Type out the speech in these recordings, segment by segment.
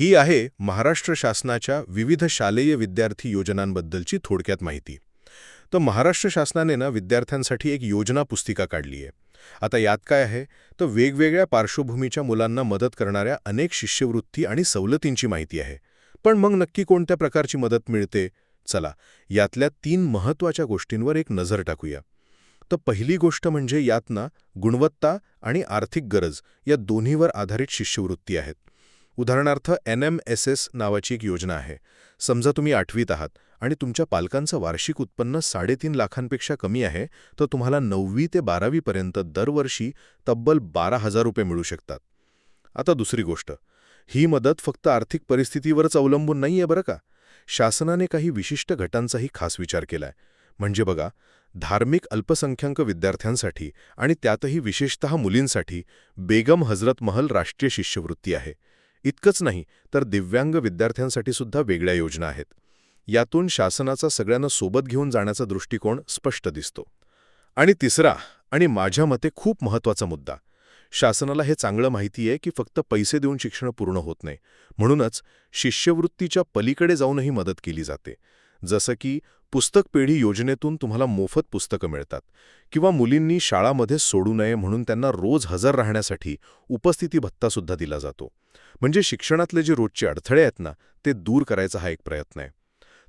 ही आहे महाराष्ट्र शासनाच्या विविध शालेय विद्यार्थी योजनांबद्दलची थोडक्यात माहिती. तर महाराष्ट्र शासनाने ना विद्यार्थ्यांसाठी एक योजना पुस्तिका काढली आहे. आता यात काय आहे? तर वेगवेगळ्या पार्श्वभूमीच्या मुलांना मदत करणाऱ्या अनेक शिष्यवृत्ती आणि सवलतींची माहिती आहे. पण मग नक्की कोणत्या प्रकारची मदत मिळते? चला यातल्या तीन महत्त्वाच्या गोष्टींवर एक नजर टाकूया. तर पहिली गोष्ट म्हणजे यातना गुणवत्ता आणि आर्थिक गरज या दोन्हीवर आधारित शिष्यवृत्ती आहेत. उदाहरणार्थ एन एम एस एस नावाची एक योजना आहे. समजा तुम्ही आठवीत आहात आणि तुमच्या पालकांचं वार्षिक उत्पन्न साडेतीन लाखांपेक्षा कमी आहे तर तुम्हाला नववी ते बारावीपर्यंत दरवर्षी तब्बल बारा हजार रुपये मिळू शकतात. आता दुसरी गोष्ट. ही मदत फक्त आर्थिक परिस्थितीवरच अवलंबून नाहीये बरं का? शासनाने काही विशिष्ट गटांचाही खास विचार केलाय. म्हणजे बघा धार्मिक अल्पसंख्याक विद्यार्थ्यांसाठी आणि त्यातही विशेषतः मुलींसाठी बेगम हजरत महल राष्ट्रीय शिष्यवृत्ती आहे. इतकंच नाही तर दिव्यांग विद्यार्थ्यांसाठी सुद्धा वेगळ्या योजना आहेत. यातून शासनाचा सगळ्यांना सोबत घेऊन जाण्याचा दृष्टिकोन स्पष्ट दिसतो. आणि तिसरा आणि माझ्या मते खूप महत्त्वाचा मुद्दा शासनाला हे चांगलं माहिती आहे की फक्त पैसे देऊन शिक्षण पूर्ण होत नाही. म्हणूनच शिष्यवृत्तीच्या पलीकडे जाऊनही मदत केली जाते. जसं की पुस्तक पेढी योजनेतून तुम्हाला मोफत पुस्तकं मिळतात. किंवा मुलींनी शाळामध्ये सोडू नये म्हणून त्यांना रोज हजर राहण्यासाठी उपस्थिती भत्तासुद्धा दिला जातो. म्हणजे शिक्षणातले जे रोजचे अडथळे आहेत ना ते दूर करायचा हा एक प्रयत्न आहे.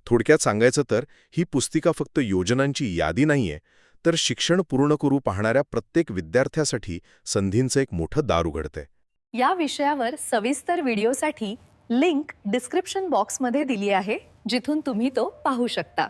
थोडक्यात सांगायचं तर ही पुस्तिका फक्त योजनांची यादी नाहीये तर शिक्षण पूर्ण करू पाहणाऱ्या प्रत्येक विद्यार्थ्यासाठी संधींचं एक मोठं दार उघडतंय. या विषयावर सविस्तर व्हिडिओसाठी लिंक डिस्क्रिप्शन बॉक्समध्ये दिली आहे जिथून तुम्ही तो पाहू शकता.